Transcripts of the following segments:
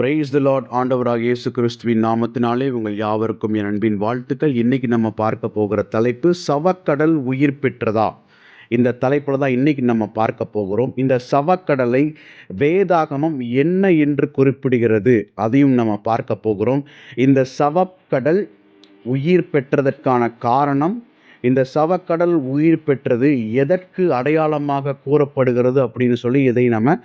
Praise the Lord ஆண்டவராக இயேசு கிறிஸ்துவின் நாமத்தினாலே உங்கள் யாவருக்கும் என் அன்பின் வாழ்த்துக்கள். இன்றைக்கி நம்ம பார்க்க போகிற தலைப்பு சவக்கடல் உயிர் பெற்றதா? இந்த தலைப்பில் தான் இன்றைக்கி நம்ம பார்க்க போகிறோம். இந்த சவக்கடலை வேதாகமம் என்ன என்று குறிப்பிடுகிறது? அதையும் நம்ம பார்க்க போகிறோம். இந்த சவக்கடல் உயிர் பெற்றதற்கான காரணம் இந்த சவக்கடல் உயிர் பெற்றது எதற்கு அடையாளமாக கூறப்படுகிறது அப்படின்னு சொல்லி இதை நம்ம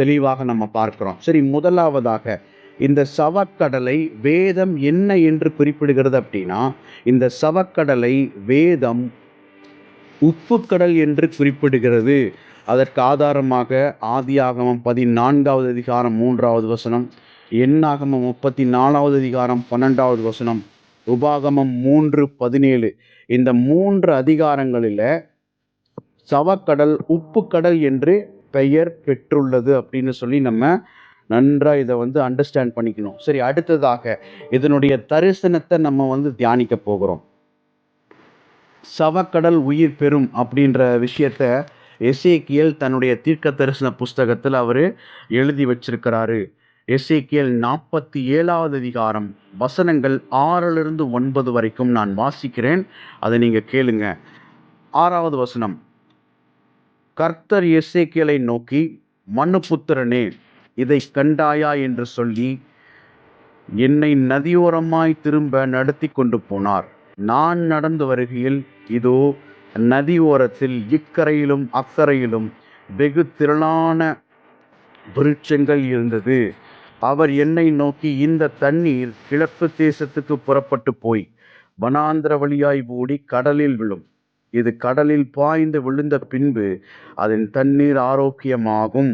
தெளிவாக நம்ம பார்க்கிறோம். சரி முதலாவதாக இந்த சவக்கடலை வேதம் என்ன என்று குறிப்பிடுகிறது அப்படின்னா இந்த சவக்கடலை வேதம் உப்புக்கடல் என்று குறிப்பிடுகிறது. அதற்கு ஆதாரமாக ஆதியாகமம் பதினான்காவது அதிகாரம் மூன்றாவது வசனம் எண்ணாகமம் முப்பத்தி நாலாவது அதிகாரம் பன்னெண்டாவது வசனம் உபாகமம் மூன்று பதினேழு. இந்த மூன்று அதிகாரங்களில் சவக்கடல் உப்புக்கடல் என்று பெயர் பெற்றுள்ளது அப்படின்னு சொல்லி நம்ம நன்றாக இதை வந்து அண்டர்ஸ்டாண்ட் பண்ணிக்கணும். சரி அடுத்ததாக இதனுடைய தரிசனத்தை நம்ம வந்து தியானிக்க போகிறோம். சவக்கடல் உயிர் பெறும் அப்படின்ற விஷயத்த எசேக்கியல் தன்னுடைய தீர்க்க தரிசன புஸ்தகத்தில் அவர் எழுதி வச்சிருக்கிறாரு. எசேக்கியல் நாற்பத்தி ஏழாவது அதிகாரம் வசனங்கள் ஆறிலிருந்து ஒன்பது வரைக்கும் நான் வாசிக்கிறேன். அதை நீங்கள் கேளுங்க. ஆறாவது வசனம் கர்த்தர் எசேக்கியலை நோக்கி மனுபுத்திரனே இதை கண்டாயா? என்று சொல்லி என்னை நதியோரமாய் திரும்ப நடத்தி கொண்டு போனார். நான் நடந்து வருகையில் இதோ நதி ஓரத்தில் இக்கரையிலும் அக்கறையிலும் வெகு திரளான விருட்சங்கள் இருந்தது. அவர் என்னை நோக்கி இந்த தண்ணீர் கிழக்கு தேசத்துக்கு புறப்பட்டு போய் வனாந்திர வழியாய் ஓடி கடலில் விழும். இது கடலில் பாய்ந்து விழுந்த பின்பு அதன் தண்ணீர் ஆரோக்கியமாகும்.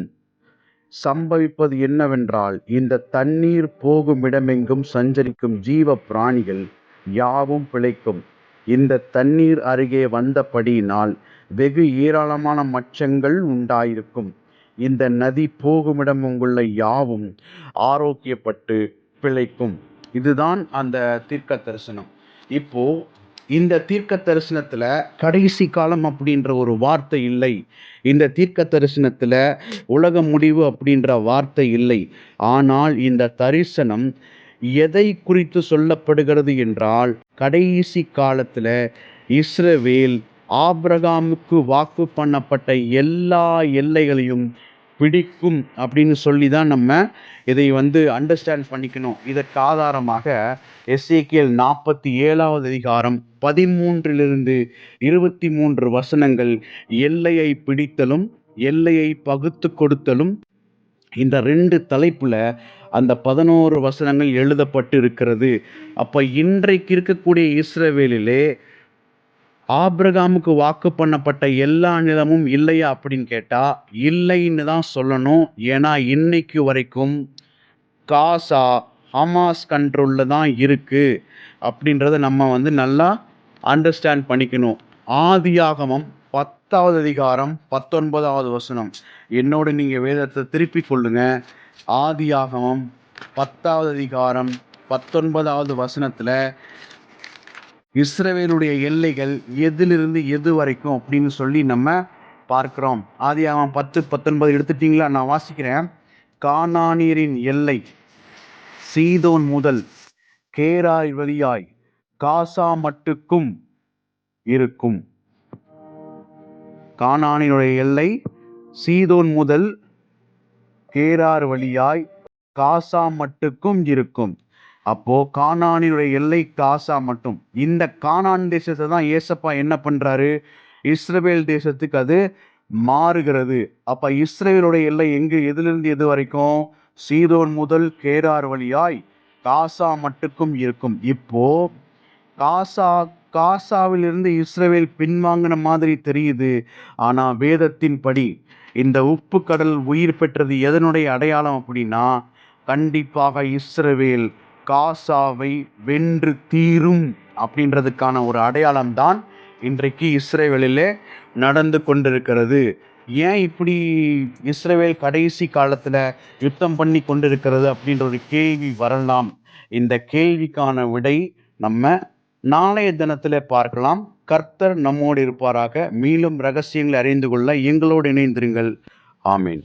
சம்பவிப்பது என்னவென்றால் இந்த தண்ணீர் போகும் இடமெங்கும் சஞ்சரிக்கும் ஜீவ பிராணிகள் யாவும் பிழைக்கும். இந்த தண்ணீர் அருகே வந்தபடியினால் வெகு ஏராளமான மச்சங்கள் உண்டாயிருக்கும். இந்த நதி போகுமிடம் உங்குள்ள யாவும் ஆரோக்கியப்பட்டு பிழைக்கும். இதுதான் அந்த தீர்க்க தரிசனம் இப்போ இந்த தீர்க்க தரிசனத்தில் கடைசி காலம் அப்படின்ற ஒரு வார்த்தை இல்லை. இந்த தீர்க்க தரிசனத்தில் உலக முடிவு அப்படின்ற வார்த்தை இல்லை. ஆனால் இந்த தரிசனம் எதை குறித்து சொல்லப்படுகிறது என்றால் கடைசி காலத்தில் இஸ்ரவேல் ஆப்ரகாமுக்கு வாக்கு பண்ணப்பட்ட எல்லா எல்லைகளையும் பிடிக்கும் அப்படின்னு சொல்லி தான் நம்ம இதை வந்து அண்டர்ஸ்டாண்ட் பண்ணிக்கணும். இதற்கு ஆதாரமாக எஸ்ஏகேல் நாற்பத்தி ஏழாவது அதிகாரம் பதிமூன்றிலிருந்து இருபத்தி மூன்று வசனங்கள் எல்லையை பிடித்தலும் எல்லையை பகுத்து கொடுத்தலும் இந்த ரெண்டு தலைப்பில் அந்த பதினோரு வசனங்கள் எழுதப்பட்டு இருக்கிறது அப்போ இன்றைக்கு இருக்கக்கூடிய இஸ்ரவேலிலே ஆப்ரகாமுக்கு வாக்கு பண்ணப்பட்ட எல்லா நிலமும் இல்லையா அப்படின்னு கேட்டால் இல்லைன்னு தான் சொல்லணும். ஏன்னா இன்னைக்கு வரைக்கும் காசா ஹமாஸ் கண்ட்ரோலில் தான் இருக்குது அப்படின்றத நம்ம வந்து நல்லா அண்டர்ஸ்டாண்ட் பண்ணிக்கணும். ஆதியாகமம் பத்தாவது அதிகாரம் பத்தொன்பதாவது வசனம். என்னோட நீங்கள் வேதத்தை திருப்பி கொள்ளுங்க. ஆதியாகமம் பத்தாவது அதிகாரம் பத்தொன்பதாவது வசனத்தில் இஸ்ரவேலுடைய எல்லைகள் எதிலிருந்து எது வரைக்கும் அப்படின்னு சொல்லி நம்ம பார்க்கிறோம். அவன் பத்து பத்தொன்பது எடுத்துட்டீங்களா? நான் வாசிக்கிறேன். கானானியரின் எல்லை சீதோன் முதல் கேராய் வழியாய் காசா மட்டுக்கும் இருக்கும். கானானினுடைய எல்லை சீதோன் முதல் கேரார் வழியாய் காசா மட்டுக்கும் இருக்கும். அப்போ கானானினுடைய எல்லை காசா மட்டும். இந்த கானான் தேசத்தை தான் ஏசப்பா என்ன பண்றாரு? இஸ்ரேல் தேசத்துக்கு அது மாறுகிறது. அப்ப இஸ்ரேலுடைய எல்லை எங்கு? எதிலிருந்து எது வரைக்கும்? சீதோன் முதல் கேரார் வழியாய் காசா மட்டுக்கும் இருக்கும். இப்போ காசா காசாவிலிருந்து இஸ்ரேல் பின்வாங்கின மாதிரி தெரியுது. ஆனா வேதத்தின் படி இந்த உப்பு கடல் உயிர் பெற்றது எதனுடைய அடையாளம் அப்படின்னா கண்டிப்பாக இஸ்ரவேல். காசாவை வென்று தீரும் அப்படின்றதுக்கான ஒரு அடையாளம் தான் இன்றைக்கு இஸ்ரேவேலிலே நடந்து கொண்டிருக்கிறது. ஏன் இப்படி இஸ்ரேவேல் கடைசி காலத்தில் யுத்தம் பண்ணி கொண்டிருக்கிறது அப்படின்ற ஒரு கேள்வி வரலாம். இந்த கேள்விக்கான விடை நம்ம நாளைய தினத்தில் பார்க்கலாம். கர்த்தர் நம்மோடு இருப்பாராக. மேலும் ரகசியங்களை அறிந்து கொள்ள எங்களோடு இணைந்திருங்கள். ஆமீன்.